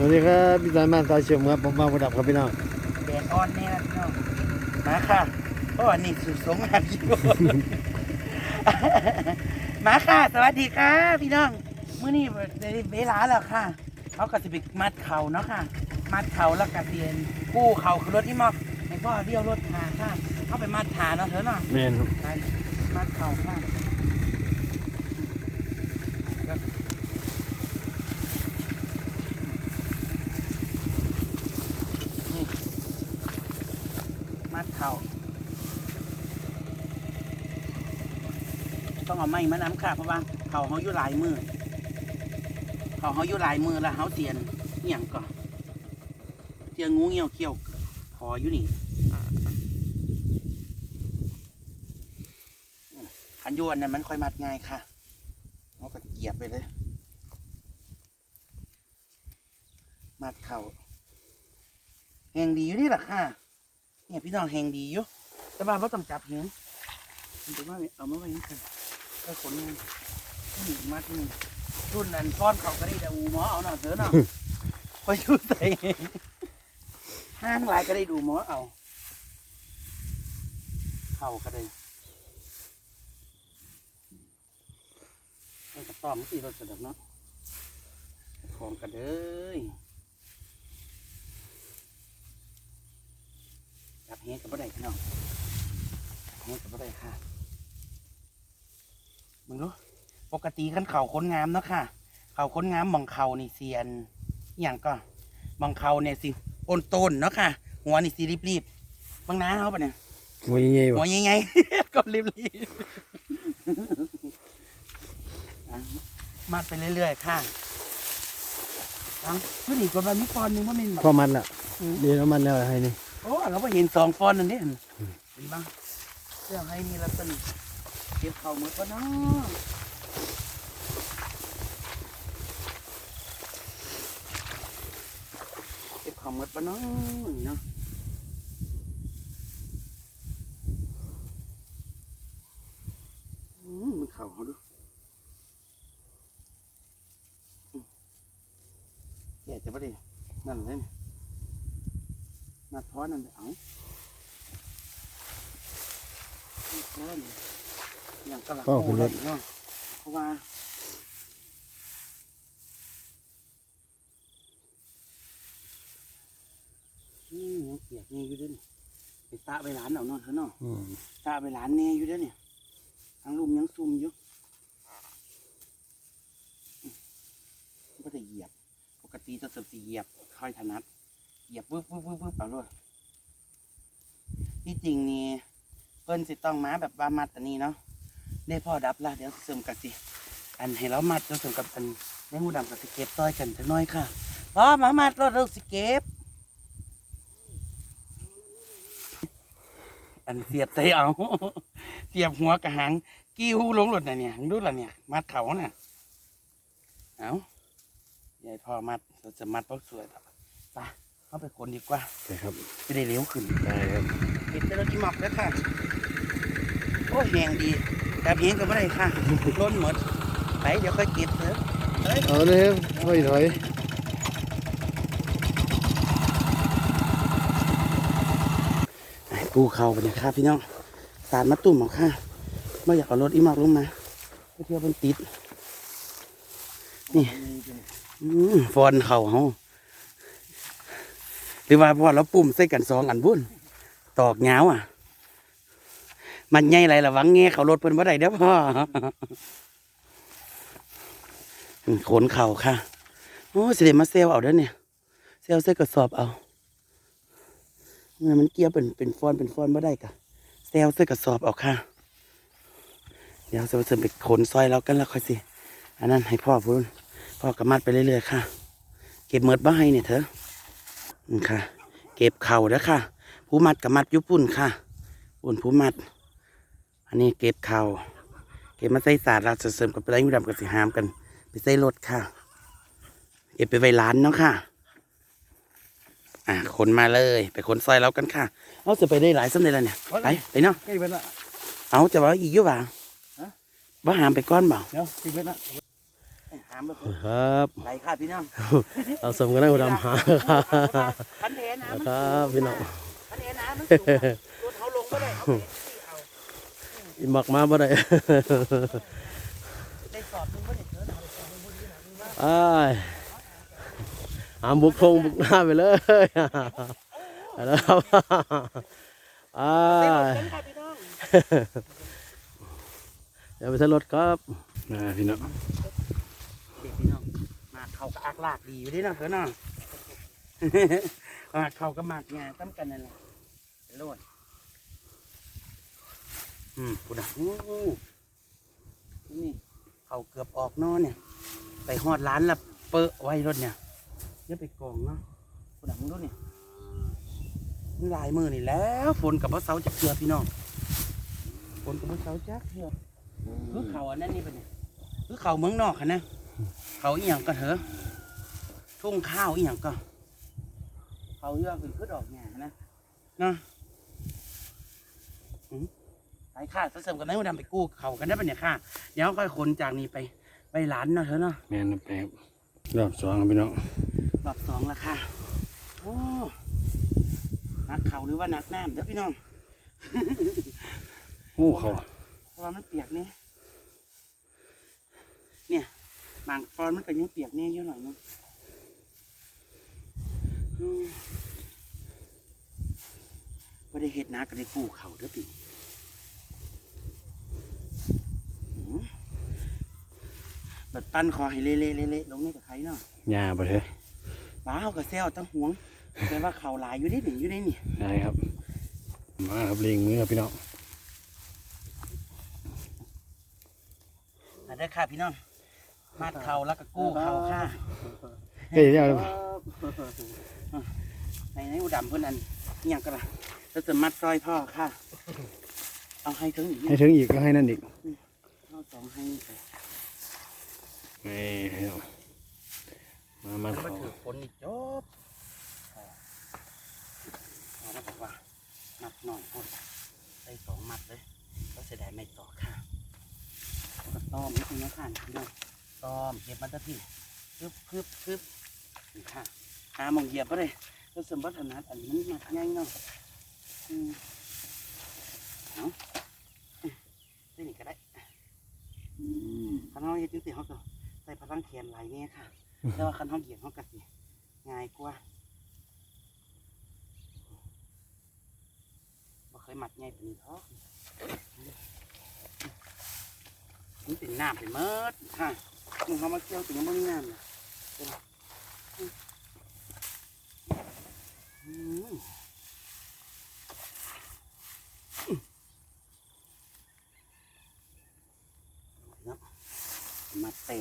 สวัสดีครับพี่สายมาตาเฉียมครับผมมาประดับครับพี่น้องแดดอ่อนแน่นะพี่น้องมาค่ะเพราะว่านี่สุดสงหารอยู่มาค่ะ สวัสดีค่ะพี่น้องมื้อนี้ได้เวลาแล้วค่ะเขาก็จะไปมัดเข่าเนาะค่ะ มัดเข่าแล้วก็เตียนกู้เข่าคือรถที่มอกให้พ่อเลี้ยวรถหาค่ะเขาไปมัดขาเนาะเถอะเนาะแม่นไปมัดเข่าค่ะนี่ มัดเข่าต้องเอาไม้มาน้ำค่ะเพราะว่าเขาเขาอยู่หลายมือเขาเขาอยู่หลายมือแล้วเขาเตียนเหี่ยงก่อนเตียงงูเงี้ยวเขี้ยวคออยู่นี่ขันยวนเนี่ยมันค่อยมัดง่ายค่ะเขาก็เหยียบไปเลย มัดเข่าแหงดีอยู่นี่แหละค่ะ เนี่ยพี่น้องแหงดีอยู่แต่ว่าไ่ต้องจับเหียงมันจะว่าเอามาไว้นี่ค่ะก็ขนเงินนี่มัดนี่รุ่นนั้นฟ้อนเขาก็ได้แต่อูหมอเอาหน่อยเถอะเนาะพออยู่ใส่ห้างหลายก็ได้ดูหมอเอาเข่าก็ได้มันกระต้อมตีรถกระดับเนาะของกระเด้ย จับเฮกับบ่ได้พี่น้องเฮกับบ่ได้ค่ะมึงรู้ปกติขันเข่าค้นงามเนาะค่ะ เข่าค้นงามมองเข่านี่เซียนอหย่างก็มองเข่าเนี่ยสิโอนต้นเนาะค่ะ หัวนี่สิรีบๆบางน้าเขาปะเนี่ยหัวใหญ่ๆหับ่วยังไงก็รีบๆอะมัดไปเรื่อยๆค่ะเอาขึ้นอีกกว่าแบบนี้ฟอนหนึงว่ามันพ่อมันละเดี๋ยวมันแล้วให้นี่ โอ้เราก็เห็นสองฟอนนั่นนี่เห็นบ้างเรื่องให้มีลักษณะเก็บเข่าหมดปะเนาะเก็บเของหมดปะเนาะเนาะมันเข่าเขาดูแย่จะไม่ด้นั่นเลย นี่มาท้อนนั่นเลยเอานี่ท้อนอย่างกระหลังโอ้เลยเนาะเพราะว่าอืมยังเปียกนี่อยู่เด้วยไปตาไปร้านเอาเนาะเถอะเนาะอืมตาไปร้านแน่อยู่เด้วยเนี่ยทางลุมยังซุ่มอยู่อืมก็จะเหยียบ ปกติจะเสิร์ฟสีเหยียบค่อยถนัดเหยียบปึ๊บปึ๊บปึ๊บปึ๊บเอาเลย ที่จริงนี่เพิ่นสิต้องมาแบบว่ามัดอันนี้เนาะได้พ่อดับละเดี๋ยวเสริมกันสิอันให้เรามัดเราเสริมกับอันในหูดำกับสเก็ตต้อยกันจักหน้อยค่ะพ่อมามัดรถเราสิเก็บอันเสียบใจเอา เสียบหัวกระหังกิ้วลงหลดน่ะเนี่ยดูละเนี่ย มัดเขาน่ะเอายายพ่อมัดเราจะมัดพราะสวยต่อไป เข้าไปคนดีกว่าใช่ครับจะได้เร็วขึ้นได้ครับปิดเตลกิมอกแล้วค่ะ โอ้แหงดี แต่เพียงก็ไม่ได้ค่ะล้นหมด ไปเดี๋ยวค่อยเก็บเถอะเฮ้ยเอาเลยครับถอยถอยปูเขาไปเนี่ยค่ะพี่น้อง สารมาตุ่มเอาค่ะไม่อยากเอารถอีหมอกลงมาไปเที่ยวเป็นติด นี่อืมฟอนเข่าเฮา หรือว่าพอเราปุ่มใส่กันสองอันบุ่นตอกเงาอะ มันใหญ่ไรละหวังแง่เขารถเพิ่นบ่ได้เด้อพ่อขนเข่าค่ะ โอ้สิเดมาเซลเอาเด้อเนี่ย เซลใส่กระสอบเอาเมื่อมันเกี่ยวเป็นเป็นฟอนเป็นฟอนบ่ได้กะเซลใส่กระสอบเอาค่ะ เดี๋ยวเซลเสริมไปขนซอยแล้วกันแล้วค่อยสิ อันนั้นให้พ่อพูดพ่อกระมัดไปเรื่อยๆค่ะ เก็บเมิดบ้าให้เนี่ยเถอะอืมค่ะ เก็บเข่าแล้วค่ะ ผู้มัดกับมัดอยุปุ่นค่ะปุ่นผู้มัด อันนี้เก็บเข่าเก็บมาใส่สาดเราจะเสริมกับไรมือดำกับสีหามกัน ไปใส่รถค่ะ เก็บไปไว้ร้านเนาะค่ะ อะขนมาเลย ไปขนซอยแล้วกันค่ะ เอาจะไปได้หลายสันเลยละเนี่ย ไปไปเนาะใกล้เวลาเอาจะว่าอีกอยุ่บ่าฮะว่าหามไปก้อนเปล่าเดี๋ยวใกล้เวลาหาามแบบครับไหลค่ะพี่น้องเอาสมกันได้ดำหาครับคันแหน้ำมันครับพี่น้องคันแหน้ำมันสูงอะรถเขาลงก็ได้เอาไปที่เอาอีหมักมาบ่ได้ได้สอบนึงก็ได้เถอะเอาไปสอบนึงบ่ดีนะมึงว่าอ้ายหามบุกทงบุกหน้าไปเลยเอาแล้วครับอ้าได้รถยกันค่ะพี่น้องเดี๋ยวไปใช้รถครับนะพี่น้อง เด็กพี่น้องมา เขาก็อักลากดีอยู่เดิเนาะเถอะเนาะมาเขาก็มากงานตั้มกันนั่นแหละไปโลดอืมกูดักอู้หูนี่เขาเกือบออกเนอเนี่ย ไปหอดร้านละเปอะไว้รถเนี่ยเดี๋ยวไปกองเนาะกูดักมึงดูเนี่ยมันหลายมือนี่แล้ว ฝนกับพระเสาจะเกลือพี่น้องฝนกับพระเสาจะเกลือคือเขาอันนั้นนี่เป็นเนี่ยคือเขาเมืองนอกค่ะนะ เขาอีหยังก็เถอะทุ่งข้าวอีหยังก็เขาเยอะเป็นพืชดอกหญ้านะเนาะอืมไปค่ะถ้าเสริมกันได้มาดำไปกู้เขากันได้ปะเนี่ยค่ะเดี๋ยวค่อยขนจากนี้ไปไปหลานเนาะเธอเนาะแม่นแป๊บรอบสองครับพี่น้องรอบสองแล้วค่ะโอ้นักเขาหรือว่านักน้ำเด้อพี่น้อง โอ้เขาเพราะว่ามันเปียกเนี่ยเนี่ย บางฟอนมันก็ยังเปียกเนี่ยเยอะหน่อยเนึงก็ได้เห็ดนาก็ได้กู้เขาเด้อพี่อืมบัดปั้นคอให้เละๆเละๆลงนี่กับใครเนาะหญ้าบ่เถอะป้าเขาก็แซวตั้งห่วงแต่ว่าเขาหลายอยู่ได้หนิอยู่ได้นี่ได้ครับ มาครับเลียงมือครับพี่น้องมาได้อค่ะพี่น้อง มาดเขาแล้วก็กู้เขาค่ะเฮ้ยเดี๋ยวในในอุดมเพื่อนอันนี่ยังก็ละแล้วจะมัดซอยพ่อค่ะ เอาให้ถึงอีกให้ถึงอีกก็ให้นั่นอีกเอาสองให้ไปนี่พี่น้องมามาแล้วเขามาถือฝนอีกจบเอาแล้วบอกว่ามัดหน่อยพ่นใส่สองมัดเลยก็เสียดายไม่ต่อค่ะแล้วก็ต้อมนิดนึงนะค่ะพี่น้อ งต้อมเก็บมันจะพี่คึบคึบคึบค่ะหามองเหยียบก็เลยก็สมบัติถนัดอันนี้มันง่ายเนาะอืมเอาได้นี่ก็ได้คันเขาเฮ็ดจังซี่เขาก็ใส่พลังแขนหลายแน่ค่ะแต่ว่าคันเขาเหยียบเขาก็สิง่ายกว่าบ่เคยหมัดง่ายปานนี้ท้อกมันเป็นน้ำเป็นเมิดค่ะ มึงเขามาเกี่ยวถึงยังไม่มีน้ำนะอืมเนาะมัดเตะ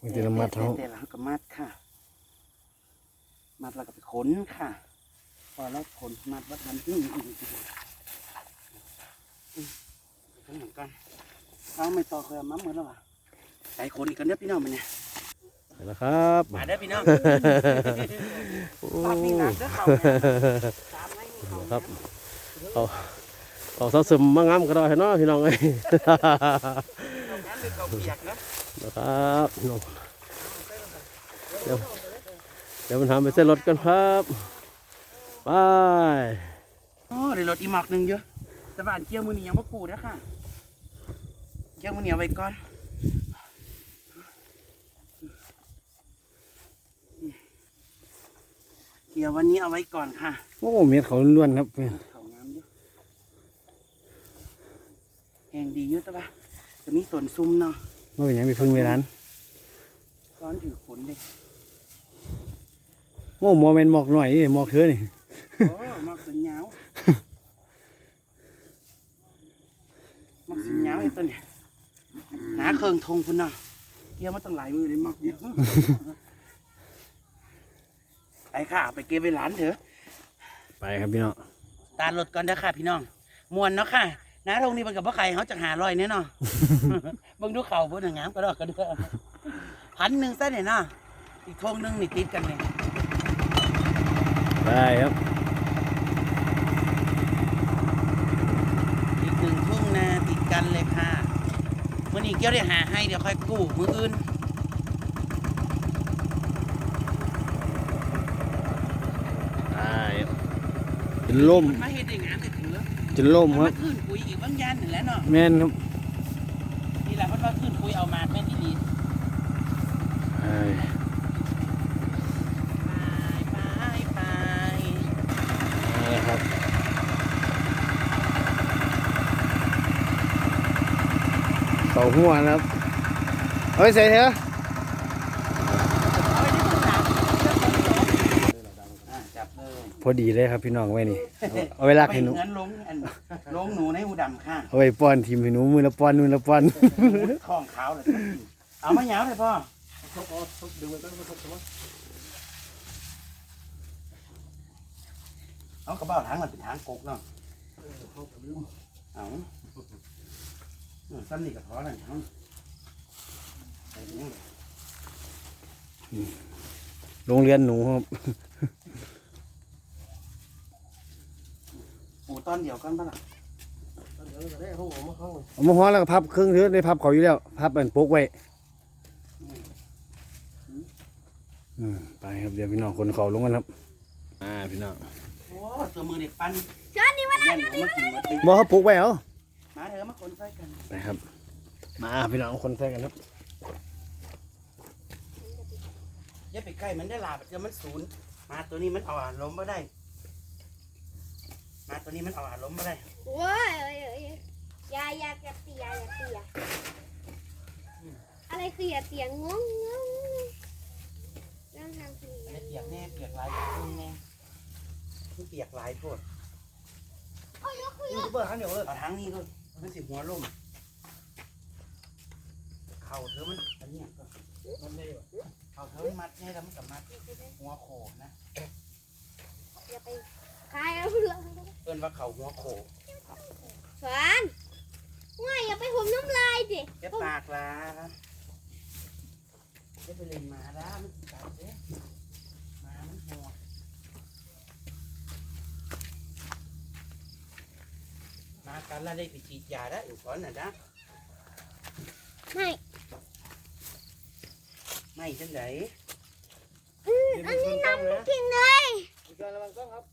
มันจะมาเท้าแต่หลังก็มัดค่ะ มัดแล้วก็ไปขนค่ะ พอแล้วขนมัดวัดมันอืมอืมอืมอืมไปข้างหลังกันเอาไม่ต่อเคยเอามัดเหมือนแล้ววะใส่ขนอีกกันเด้อพี่น้องมันเนี่ยไปแล้วครับ มาเด้อพี่น้องโอ้ฝากนี่หนักเด้อเขาเนี่ยตามให้นี่เขาครับเอาเอาเสาซึมมางามก็ได้เนาะพี่น้องเอ้ยเอางั้นหรือเขาเปียกนะนะครับพี่น้องเดี๋ยวเดี๋ยวมันทำไปเส้นรถกันครับไปโอ้เดี๋ยวรถอีหมอกหนึ่งเยอะแต่บ้านเกี่ยวมือนี้ยังไม่กูนะค่ะเกี่ยวมือนี้เอาไว้ก่อน เกี่ยววันนี้เอาไว้ก่อนค่ะ โอ้เม็ดเขาล้วนๆครับเพื่อนเขางามเยอะแหงดีเยอะแต่ว่าจะมีส่วนซุ่มเนาะว่าเป็นหยังมีพึ่งเวลานร้อนถือขนเลยโอ้หมอเมนหมอกหน่อยนี่หมอกเธอนี่โอ้มักสัญญาวมักสัญญาวไอ้ตัวเนี่ยหาเครื่องทงคุณเนาะเกี่ยวมาตั้งหลายมือเลยมักเยอะ ไปค่ะไปเก็บไปหลานเถอะ ไปครับพี่น้องตาลดก่อนเด้อค่ะพี่น้องมวนเนาะค่ะน้าตรงนี้มันกับพ่อไข่เขาจะหาลอยเนี่ยเนาะ เบิ่งดูเขาเบิ่งงามก็ดอกกันเด้อพันหนึ่งซะเนี่ยเนาะอีกทงหนึงนี่ติดกันเนี่ยได้ครับอีกหนึ่งทุ่งนาติดกันเลยค่ะวันนี้นี่เกี่ยวได้หาให้เดี๋ยวค่อยกู้มืออื่น อ่าเป็ นล่มมาเฮ็ดได้งานได้ถือเป็นล่มคมัรับนขึ้นคุยอีกบางยันนั่นแหละเนาะแม่นครับนี่แหละเพิ่นว่าขึ้นคุยเอามาแม่นที่ดีเอ้ยไปไปไปเอาละครับเสาหัวนะครับเอาไปใส่เถอะ เอาไปที่ตู้สามอะจับเลย พอดีเลยครับพี่น้องไว้นี่เอาเอาไว้ลากให้หนูไปเงินลงอันลงหนูในหูดำค่ะเอาไว้ป้อนทีมให้หนูมือละป้อนมือละป้อนท้องขาวเลยเอามาเหยาวเลยพ่อเอากระเป๋าถังมันเป็นถังกกเนาะเอาเออซ้ำนี่ก็พอแล้วเอาใส่ถุงเลยโรงเรียนหนูครับ ปูต อนเดียวกันปะล่ะเอามาฮ้อนแล้วก็พับเครื่องเถือในพับเขาอยู่แล้ว พับเป็นโป๊กไว้อืมไปครับเดี๋ยวพี่น้องคนเขาลงกันครับ อ่าพี่น้องโอ้ตัวมือเด็กปั้นจอนนี่มายันเอามากินมาตีบอกเขาโป๊กไว้เหรอมาเถอะมาคนใส่กันไปครับ มาพี่น้องคนใส่กันครับอย่าไปใกล้มันได้ลาบเดี๋ยวมันศูนย์มาตัวนี้มันเอาอารมณ์ไม่ได้ มาตัวนี้มันเอาอารมณ์ไม่ได้โอ้ยเอ้ยเอ้ยอยาอยาอย่าเตียอย่าเตียอะไรคืออย่าเตียงงงงเรื่องทางคืออันนี้เปียกแน่เปียกหลายขึ้นแน่มันเปียกหลายโทษยูทูบเบอร์ครั้งเดียวเลยเอาทั้งนี้ด้วยมันสิหัวล่มเข่าเธอมันอันเนี้ยก็เข่าเธอมันมัดแน่แล้วมันกับมัดหัวโขนนะอย่าไป คายเอาเลยเอิ้นว่าเข่าหัวโขนสวนว่าอย่าไปหุมน้ำลายดิเจ็บปากละจะไปเล่นหมาละมันสิกัดเด้หมามันหัวมากันแล้วได้ไปฉีดยาแล้วอยู่ก่อนน่ะนะไม่ไม่จังไดอืมอันนี้น้ำไม่กินเลยระวังกล้องครับ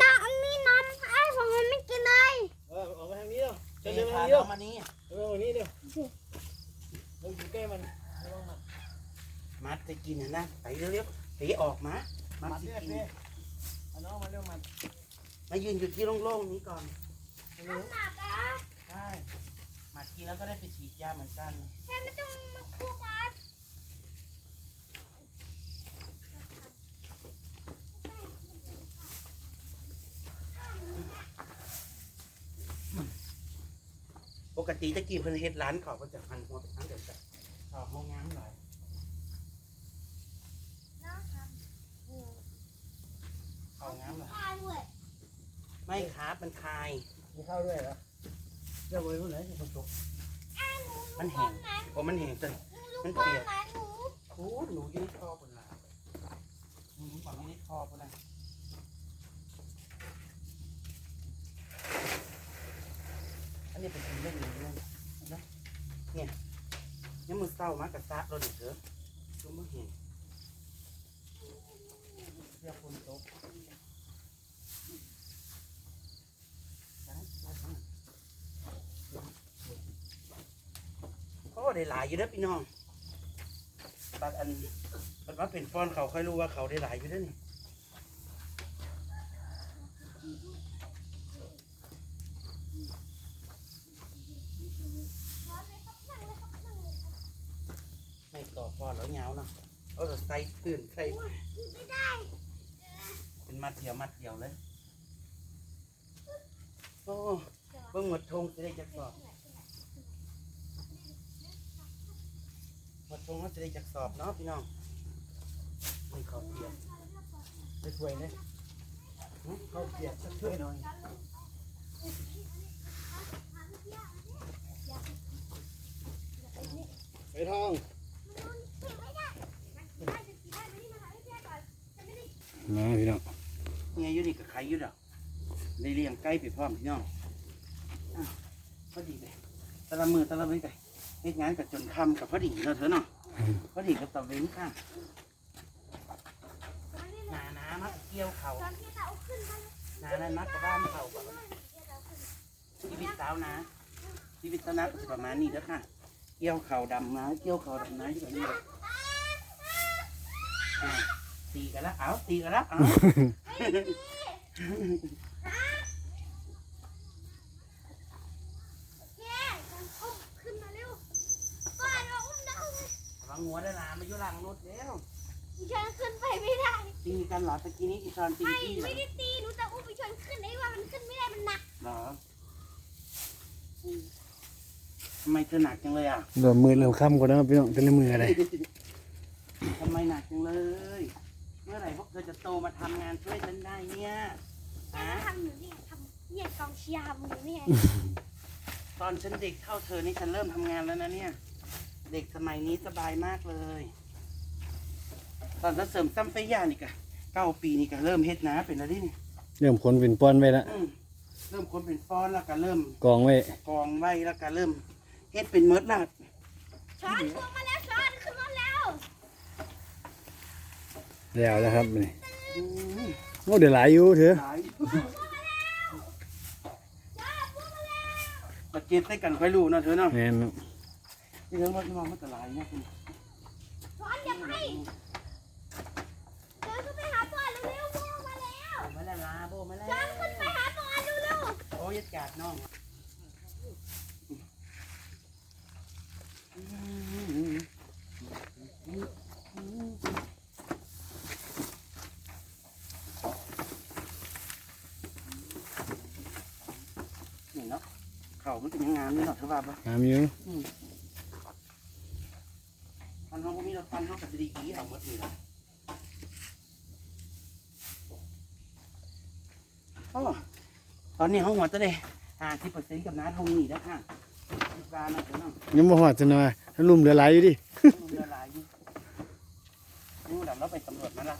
น้ำอันนี้น้ำไอ้ของมันไม่กินเลยเออออกมาทางนี้เดียวเจ้าเดินพามาทางนี้เดียวน้องมานี่เดินมาทางนี้เดียวเราอยู่ใกล้มันระวังมันมัดจะกินน่ะนะไปเร็วๆไปออกมามัดมาสิเรียกกินเรียกเอาน้องมาเร็วมันมายืนอยู่ที่โล่งๆนี้ก่อนน้ำหนักอะใช่มัดกินแล้วก็ได้ไปฉีดยาเหมือนกันแค่ไม่ต้องมาคู่กัน กติตะกี้เพิ่นเฮ็ดร้านเขาก็จะพันหัวไปทั้งเดียวกันเข้าห้องน้ำหลายนะครับเข้าน้ำหลายตายด้วยไม่ครับมันคาย มีข้าวด้วยเหรอเดี๋ยวไปพูดไหนจะฝนตกมันแห้งพอมันแห้งจนมันเปียกไหนหนูโอ้หนูอยืนคอคนละหนูฝังอยืนคอคนละ นนี้เป็นเล่นอยู่เรื่องนะเนี่ยยังมือเศร้ามากกับซากรถเถอะดูมือเห็นเรียกคนตกโอ้ได้หลายอยู่เด้อพี่น้องบัดอันบัดว่าเป็นฟ้อนเขาค่อยรู้ว่าเขาได้หลายอยู่เด้อนี่ไม่ต่อฟ้อนแล้วเหงาเนาะเอาแต่ใส่ตื่นใส่เป็นมัดเดียวมัดเดียวเลย โอ้เบิ่งหมดทงจะได้จักส อบหมดทงก็จะได้จักสอบเนาะพี่น้องไม่ขอเปียกไปถ้วยเนี่ยเข้าเปียกสักถ้วยหน่อยไปทองมาพี่น้องเนี่ยอยู่นี่กับใครอยู่ดอกได้เลี้ยงไก่ไปพร้อมพี่น้องอ้าว พอดีเลยแตะละมือแตะละมือไก่เฮ็ดงานกับจนค่ำกับพอดีเนาะเธอเนาะพอดีกับตะเวนค่ะหนาหนามักเกี่ยวเขาตอนที่เราเอาขึ้นมาหนานั้นมักกับบ้านเขาก่อนชีวิตสาวนะชีวิตสาวนะก็สิประมาณนี้เด้อค่ะ เกี่ยวเขาดำนาเกี่ยวเขาดำนาอยู่แบบนี้เลยอ่าตีกันแล้วเอาตีกันแล้วเอา แย่กันอุ้มขึ้นมาเร็วก่อนเราอุ้มได้ วาง หัวได้ละมาอยู่หลังรถแล้วดิฉันขึ้นไปไม่ได้ ตีกันเหรอตะกี้นี้อีซอนตีไม่พี่เหรไม่อได้ตีหนูจะอุ้มดิฉันขึ้นได้ว่ามันขึ้นไม่ได้มันหนักเหรออืมทำไมเธอหนักจังเลยอะโดนมือเร็วค่ำกว่านะพี่น้องเป็นมืออะไรทำไมหนักจังเลย เมื่อไหร่พวกเธอจะโตมาทำงานช่วยฉันได้เนี่ยแม่ฮะทำหนูนี่ทำเนี่ยกองเชียร์ทำหนูนี่ไงตอนฉันเด็กเท่าเธอนี่ฉันเริ่มทำงานแล้วนะเนี่ย เด็กสมัยนี้สบายมากเลย ตอนฉันเสริมซ้ำไฟยานี่กะเก้าปีนี่กะเริ่มเฮ็ดนะเป็นอะไรนี่เริ่มคนเป็นป้อนไว้ละอืมเริ่มคนเป็นฟ้อนแล้วก็เริ่มกองไว้กองไว้แล้วก็เริ่มเฮ็ดเป็นเมิดละช้อนขึ้นมาแล้วช้อนขึ้นมาแล้วแล้วแล้วครับนี่อืมโอ้เดี๋ยวหลายอยู่เถอะหลายมาเก็บใส่กันค่อยรู้เนาะเธอเนาะแม่นนี่ เรื่องว่าที่มองมันจะหลายนะคุณช้อนอย่าไปเดินขึ้นไปหาพ่อเร็วๆพ่อมาแล้วมาแล้วลาโบมาแล้วช้อนขึ้นไปหาพ่อเร็วโอ้ยดกาดน้องนี่เนาะเขามันเป็นยังงามนี่เนาะเธอว่าปะงามอยู่ พัน เขาพวกนี้เราพันเขากับดีกีเอาหมดนี่ละโอ้ตอนนี้เขาหัวจะได้ห้าสิบเปอร์เซ็นต์กับน้าทงนี่แล้วค่ะคิดว่านะเดี๋ยวน้องยังบ่หอดจะหน่อยถ้าลุ่มเดือหลายอยู่ดิดูเรือลายอยู่ดูดับเราไปสำรวจมาละ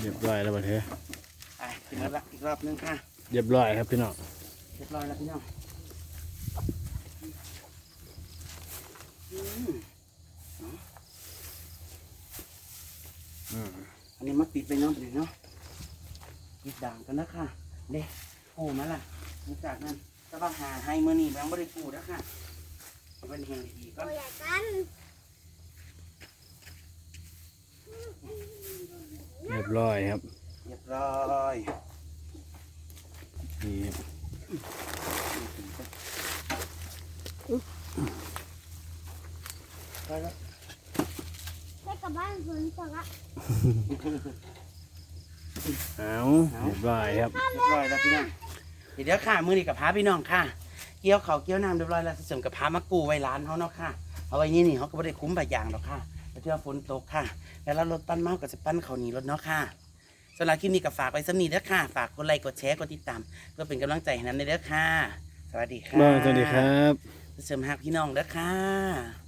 เรียบร้อยแล้วบัดเถอะไปถึงแล้วละอีกรอบนึงค่ะเรียบร้อยครับพี่น้องเรียบร้อยแล้วพี่น้องอืม นนี้มาปิดไปเนาะไปเนาะปิดด่างกันนะค่ะเด้โอ้มาละหลังจากนั้นก็ต้องหาให้มือนี่แบงค์บริกูแล้วค่ะเอาเป็นเฮงดีๆๆก็ตัวใหญ่กันเรียบร้อยครับเรียบร้อยนี่ไปแล้วได้กลับบ้าน สวนสัตว์ละเอาเรียบร้อยครับเรียบร้อยแล้วพี่น้องเดี๋ยวค่ะมือนี้กับพาพี่น้องค่ะ เกี่ยวเขาวเกี่ยวน้ำเรียบร้อยแล้วเสริมกับพามากูไว้ร้านเขาเนาะค่ะ เอาไว้นี่นี่เขาก็ไม่ได้คุ้มแบบอย่างหรอกค่ะแล้วเที่ยวฝนตกค่ะ แล้วเรารถปั้นเมากับจะปั้นเขาวหนีรถเนาะค่ะสำหรับคลิปนี้ก็ฝากไว้สำนีเด้อค่ะ ฝากกดไลค์กดแชร์กดติดตามเพื่อเป็นกำลังใจให้นั้นเด้อค่ะ สวัสดีค่ะบ้าสวัสดีครับเสริมหักพี่น้องเด้อค่ะ